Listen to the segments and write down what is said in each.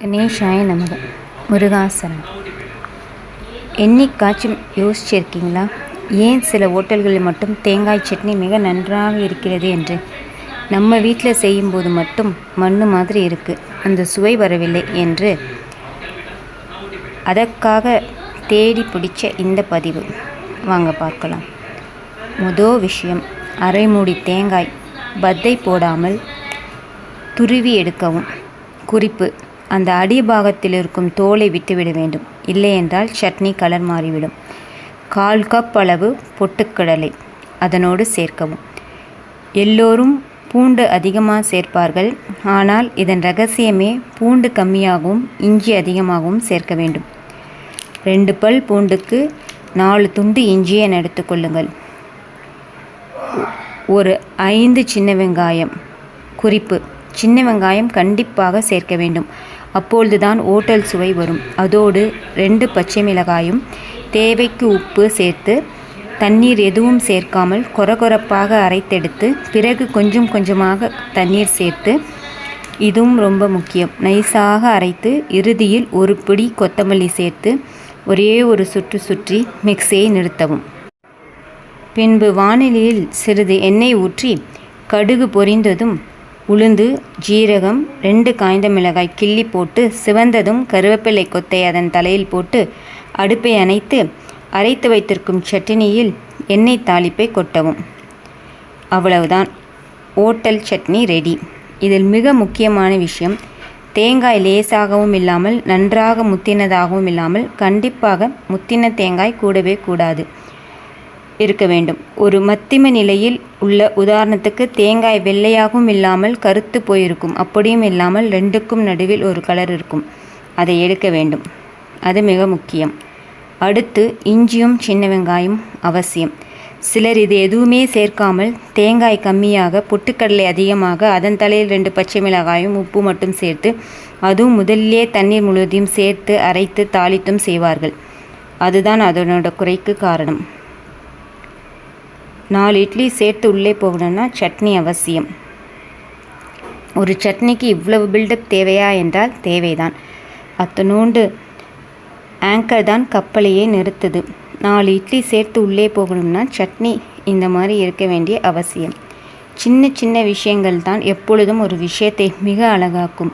கணேஷாய நமக முருகாசனம் என்னைக்காச்சும் யோசிச்சிருக்கீங்களா? ஏன் சில ஹோட்டல்களில் மட்டும் தேங்காய் சட்னி மிக நன்றாக இருக்கிறது என்று? நம்ம வீட்டில் செய்யும்போது மட்டும் மண் மாதிரி இருக்குது அந்த சுவை வரவில்லை என்று அதற்காக தேடி பிடிச்ச இந்த பதிவு. வாங்க பார்க்கலாம். முதல் விஷயம். அரைமூடி தேங்காய். பத்தை போடாமல் துருவி எடுக்கவும். குறிப்பு. அந்த அடிபாகத்தில் இருக்கும் தோலை விட்டுவிட வேண்டும். இல்லையென்றால் சட்னி கலர் மாறிவிடும். கால் கப் அளவு பொட்டுக்கடலை அதனோடு சேர்க்கவும். எல்லோரும் பூண்டு அதிகமாக சேர்ப்பார்கள். ஆனால் இதன் ரகசியமே பூண்டு கம்மியாகவும் இஞ்சி அதிகமாகவும் சேர்க்க வேண்டும். ரெண்டு பல் பூண்டுக்கு நாலு துண்டு இஞ்சியை எடுத்துக்கொள்ளுங்கள் ஒரு ஐந்து சின்ன வெங்காயம் குறிப்பு சின்ன வெங்காயம் கண்டிப்பாக சேர்க்க வேண்டும். அப்பொழுதுதான் ஓட்டல் சுவை வரும். அதோடு ரெண்டு பச்சை மிளகாயும் தேவைக்கு உப்பு சேர்த்து தண்ணீர் எதுவும் சேர்க்காமல் கொரகொரப்பாக அரைத்தெடுத்து பிறகு கொஞ்சம் கொஞ்சமாக தண்ணீர் சேர்த்து இதுவும் ரொம்ப முக்கியம். நைஸாக அரைத்து இறுதியில் ஒரு பிடி கொத்தமல்லி சேர்த்து ஒரே ஒரு சுற்று சுற்றி மிக்ஸியை நிறுத்தவும். பின்பு வானிலையில் சிறிது எண்ணெய் ஊற்றி கடுகு பொரிந்ததும் உளுந்து ஜீரகம் ரெண்டு காய்ந்த மிளகாய் கிள்ளி போட்டு சிவந்ததும் கருவேப்பிலை கொத்தை அதன் தலையில் போட்டு அடுப்பை அணைத்து அரைத்து வைத்திருக்கும் சட்னியில் எண்ணெய் தாளிப்பை கொட்டவும். அவ்வளவுதான். Hotel chutney ready. இதில் மிக முக்கியமான விஷயம் தேங்காய் லேசாகவும் இல்லாமல் நன்றாக முத்தினதாகவும் இல்லாமல் கண்டிப்பாக முத்தின தேங்காய் கூடவே கூடாது. இருக்க வேண்டும். ஒரு மத்திம நிலையில் உள்ள உதாரணத்துக்கு தேங்காய் வெள்ளையாகவும் இல்லாமல் கருத்து போயிருக்கும். அப்படியும் இல்லாமல் ரெண்டுக்கும் நடுவில் ஒரு கலர் இருக்கும். அதை எடுக்க வேண்டும். அது மிக முக்கியம். அடுத்து இஞ்சியும் சின்ன வெங்காயம் அவசியம். சிலர் இது எதுவுமே சேர்க்காமல் தேங்காய் கம்மியாக பொட்டுக்கடலை அதிகமாக அதன் தலையில் ரெண்டு பச்சை மிளகாயும் உப்பு மட்டும் சேர்த்து அதுவும் முதல்லே தண்ணீர் முழுவதையும் சேர்த்து அரைத்து தாளித்தும் செய்வார்கள். அதுதான் அதனோட குறைக்கு காரணம். நாலு இட்லி சேர்த்து உள்ளே போகணும்னா சட்னி அவசியம். ஒரு சட்னிக்கு இவ்வளவு பில்டப் தேவையா என்றால் தேவைதான். அத்தனோண்டு ஆங்கர் தான் கப்பலையே நிறுத்துது. நாலு இட்லி சேர்த்து உள்ளே போகணும்னா சட்னி இந்த மாதிரி இருக்க வேண்டிய அவசியம். சின்ன சின்ன விஷயங்கள் தான் எப்பொழுதும் ஒரு விஷயத்தை மிக அழகாக்கும்.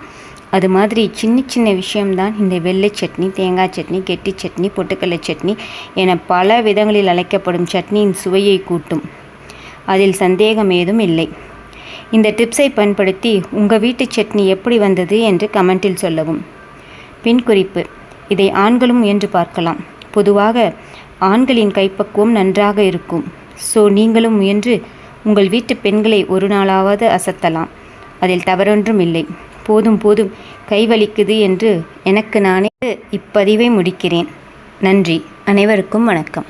அது மாதிரி சின்ன சின்ன விஷயம்தான். இந்த வெள்ளை சட்னி தேங்காய் சட்னி கெட்டி சட்னி பொட்டுக்கடலை சட்னி என பல விதங்களில் அழைக்கப்படும் சட்னியின் சுவையை கூட்டும். அதில் சந்தேகம் ஏதும் இல்லை. இந்த டிப்ஸை பயன்படுத்தி உங்கள் வீட்டு சட்னி எப்படி வந்தது என்று கமெண்டில் சொல்லவும். பின் குறிப்பு இதை ஆண்களும் முயன்று பார்க்கலாம். பொதுவாக ஆண்களின் கைப்பக்குவம் நன்றாக இருக்கும். ஸோ நீங்களும் முயன்று உங்கள் வீட்டு பெண்களை ஒரு நாளாவது அசத்தலாம். அதில் தவறொன்றும் இல்லை. போதும் போதும். கைவலிக்குது என்று எனக்கு நானே இப்பதிவை முடிக்கிறேன். நன்றி. அனைவருக்கும் வணக்கம்.